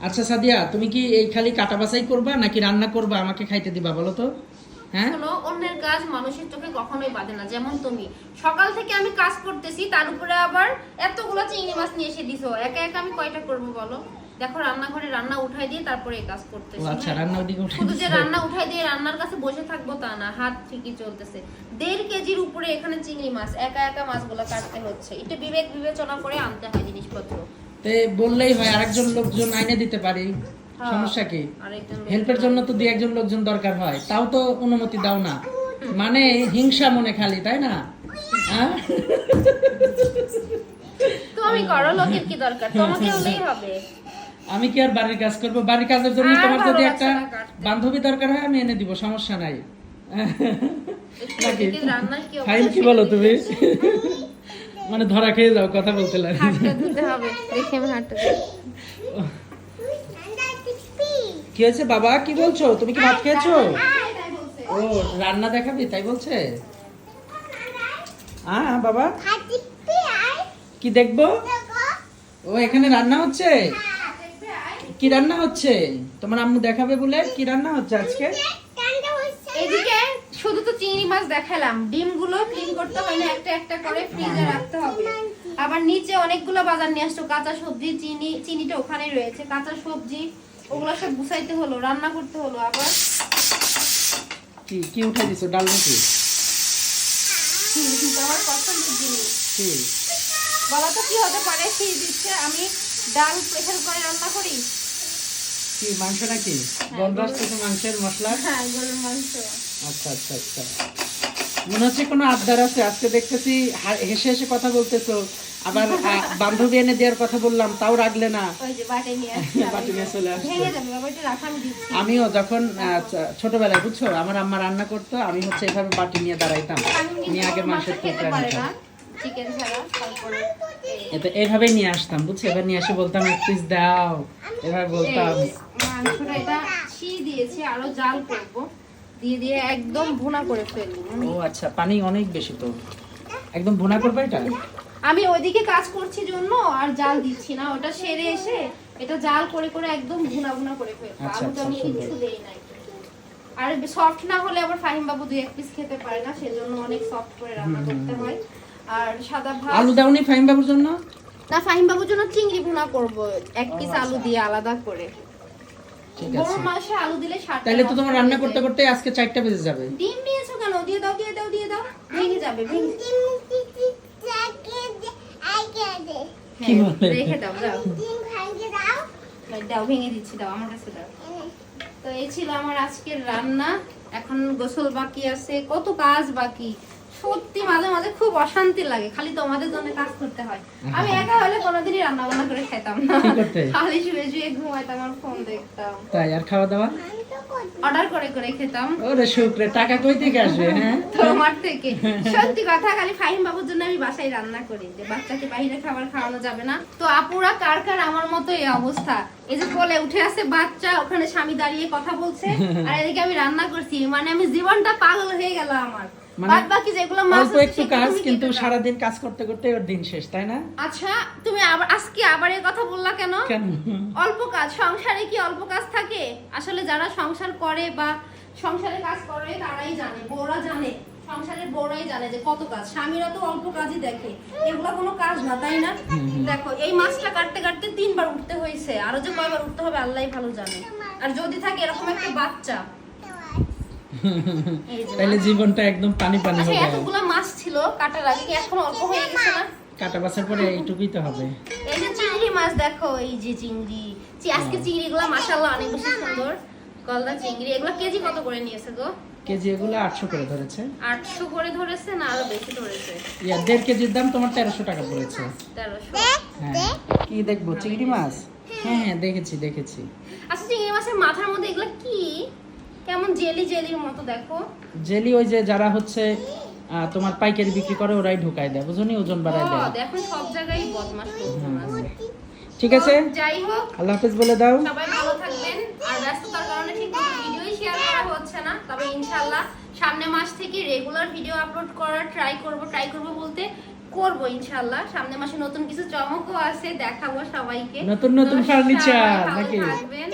আচ্ছা সাদিয়া তুমি কি এই খালি কাটা বাছাই করবা নাকি রান্না করবা? আমাকে খাইতে দিবা বলো তো। হ্যাঁ? অন্যের কাজ মানুষের চোখে কখনোই না যেমন তুমি। সকাল থেকে আমি কাজ করতেছি তার উপরে আবার এতগুলো চিংড়ি মাছ নিয়ে এসে দিছো। একা একা আমি কয়টা করব বলো? দেখো রান্নাঘরে রান্না উঠাই দিয়ে তারপরে এই কাজ করতেছি আচ্ছা হ্যাঁ? রান্না ওদিকে উঠে শুধু যে রান্না উঠাই দিয়ে রান্নার কাছে বসে থাকব তা না হাত ঠিকই চলতেছে। দেড় কেজির উপরে এখানে চিংড়ি মাছ একা একা মাছগুলো কাটতে হচ্ছে। একটু বিবেক বিবেচনা করে আনতে হয় জিনিসপত্র। তে বললেই হয় আরেকজন লোকজন আইনে দিতে পারি হ্যাঁ। সমস্যা কি? হেল্পের জন্য তো দুই একজন লোকজন দরকার হয় তাও তো অনুমতি দাও না। মানে হিংসা মনে খালি তাই না? হ্যাঁ? তুমি করো লোকের কি দরকার? তোমাকে হলেই হবে। আমি কি আর বাড়ির কাজ করব? বাড়ির কাজের জন্য তোমার যদি একটা বান্ধবী দরকার হয় আমি এনে দিব সমস্যা নাই। নাকি? কি ফাইন কি বলো তুমি? মানে ধরা খেয়ে যাও কথা বলতে লাগে ধুতে হবে দেখে আমি হাতটা কি হয়েছে বাবা? কি বলছো? তুমি কি ভাত খেয়েছো? ও রান্না দেখাবি তাই বলছে? হ্যাঁ বাবা। কি দেখব? ও এখানে রান্না হচ্ছে? কি রান্না হচ্ছে? তোমার আম্মু দেখাবে বলে কি রান্না হচ্ছে আজকে? শুধু তো চিংড়ি মাছ দেখালাম। ডিমগুলো ক্লিন করতে হয় না একটা একটা করে ফ্রিজে রাখতে হবে। আবার নিচে অনেকগুলো বাজার নিয়ে আসতো কাঁচা সবজি চিনি চিনিটা ওখানেই রয়েছে। কাঁচা সবজি ওগুলো সব গুছাইতে হলো রান্না করতে হলো আবার। কি কি উঠে দিছো? ডাল নাকি? আমার পছন্দের জিনিস? বলা তো কি হতে পারে? সেই দিচ্ছে আমি ডাল প্রেসার করে রান্না করি? কি মাংস নাকি? গন্ধ আসতেছে মাংসের মশলা? হ্যাঁ গরুর মাংস। আচ্ছা আচ্ছা আচ্ছা। মনে হচ্ছে কোনো আবদার আছে? আজকে দেখতেছি হেসে হেসে কথা বলতেছো। আবার বান্ধবী এনে দেওয়ার কথা বললাম তাও রাখলে না। এটা আমিও যখন ছোটবেলায় বুঝছ আমার আম্মা রান্না করতো আমি হচ্ছে এভাবে বাটি নিয়ে দাঁড়াইতাম। নিয়ে আগে মাংসের টুকরা নিতাম। এতে এইভাবেই নিয়ে আসতাম বুঝছ? এবার নিয়ে এসে বলতাম এক পিস দাও। এভাবে বলতাম। মাংসটা এটা দিয়েছি আরও জাল করব। দিয়ে দিয়ে একদম ভুনা করে ফেলব ও আচ্ছা পানি অনেক বেশি তো। একদম ভুনা করবে এটা? আমি ওইদিকে কাজ করছি জন্য আর জাল দিচ্ছি না। ওটা সেরে এসে এটা জাল করে করে একদম ভুনা ভুনা করে ফেলব। আচ্ছা, আলুটা আমি আচ্ছা, কিচ্ছু দেই নাই। আর সফট না হলে আবার ফাহিম বাবু দুই এক পিস খেতে পারে না সেজন্য অনেক সফট করে রান্না করতে হয়। আর সাদা ভাত আলু দাওনি ফাইম বাবুর জন্য? না ফাহিম বাবুর জন্য চিংড়ি ভুনা করব। এক পিস আলু দিয়ে আলাদা করে। ঠিক আছে। মাংসে আলু দিলে সাতটা তাহলে তো তোমার রান্না করতে করতে আজকে চারটা বেজে যাবে। ডিম নিয়েছো কেন? দিয়ে দাও দিয়ে দাও দিয়ে দাও। ভেঙে যাবে ভেঙে কি বলে? রেখে দাও দাও। দাও ভেঙে দিচ্ছি দাও আমার কাছে দাও। তো এই ছিল আমার আজকের রান্না। এখন গোসল বাকি আছে। কত কাজ বাকি? সত্যি মাঝে মাঝে খুব অশান্তি লাগে খালি তোমাদের জন্য কাজ করতে হয়। আমি একা হলে কোনোদিনই রান্না বান্না করে খেতাম না। খালি শুয়ে শুয়ে ঘুমাইতাম আর ফোন দেখতাম। তাই আর খাওয়া দাওয়া? অর্ডার করে করে খেতাম। ওরে শুক্রে টাকা কই থেকে আসবে হ্যাঁ? তোমার থেকে। সত্যি কথা খালি ফাহিম বাবুর জন্য আমি বাসায় রান্না করি। যে বাচ্চাকে বাইরে খাবার খাওয়ানো যাবে না। তো আপুরা কার কার আমার মতো এই অবস্থা? এই যে কোলে উঠে আছে বাচ্চা ওখানে স্বামী দাঁড়িয়ে কথা বলছে আর এদিকে আমি রান্না করছি। মানে আমি জীবনটা পাগল হয়ে গেল আমার। বাকি যেগুলো মাছ একটু কাজ কিন্তু কেটে দাও। কাজ করতে করতে ওর দিন শেষ তাই না? আচ্ছা তুমি আবার আজকে আবার এই কথা বললা কেন? কেন? অল্প কাজ সংসারে কি অল্প কাজ থাকে? আসলে যারা সংসার করে বা সংসারে কাজ করে তারাই জানে বউরা জানে সংসারের বউরাই জানে যে কত কাজ। স্বামীরা তো অল্প কাজই দেখে। এগুলো কোনো কাজ না তাই না? দেখো এই মাছটা কাটতে কাটতে তিনবার উঠতে হয়েছে। আরও যে কয়বার উঠতে হবে আল্লাহ ভালো জানে। আর যদি থাকে এরকম একটা বাচ্চা মাছ। জীবনটা একদম পানি পানি আচ্ছা হয়ে গেল এতগুলো মাছ ছিল কাটার আগে কি এখন অল্প হয়ে গেছে না? কাটা বাছার পরে এইটুকুই তো হবে। এই যে চিংড়ি মাছ দেখো এই যে চিংড়ি। আজকে চিংড়িগুলো মাশাআল্লাহ অনেক বেশি সুন্দর। গলদা চিংড়ি এগুলো কেজি কত করে নিয়েছে গো? কেজি এগুলো আটশো করে ধরেছে। আটশো করে ধরেছে না আরও বেশি ধরেছে? ইয়া দেড় কেজির দাম তোমার তেরোশো টাকা পড়েছে। তেরোশো। হ্যাঁ। কি দেখব চিংড়ি মাছ? হ্যাঁ হ্যাঁ দেখেছি দেখেছি। আচ্ছা চিংড়ি মাছের মাথার মধ্যে এগুলো কি? কেমন জেলি জেলির মতো দেখো। জেলি ওই যে যারা হচ্ছে তোমার পাইকারি বিক্রি করে ওরাই ঢুকায় দেয় বুঝনি? ওজন বাড়ায় দেয়। দেখো সব জায়গায় বদমাশ আছে। ঠিক আছে? যাই হোক আল্লাহ হাফেজ বলে দাও। সবাই ভালো থাকবেন আর ব্যস্ততার কারণে ঠিক ভিডিওই শেয়ার করা হচ্ছে না তবে ইনশাল্লাহ সামনে মাস থেকে রেগুলার ভিডিও আপলোড করার ট্রাই করব ট্রাই করব বলতে করব ইনশাল্লাহ সামনের মাসে নতুন কিছু চমকও আছে দেখাবো সবাইকে। নতুন নতুন তো furniture, সবাই ভালো নাকি? থাকবেন।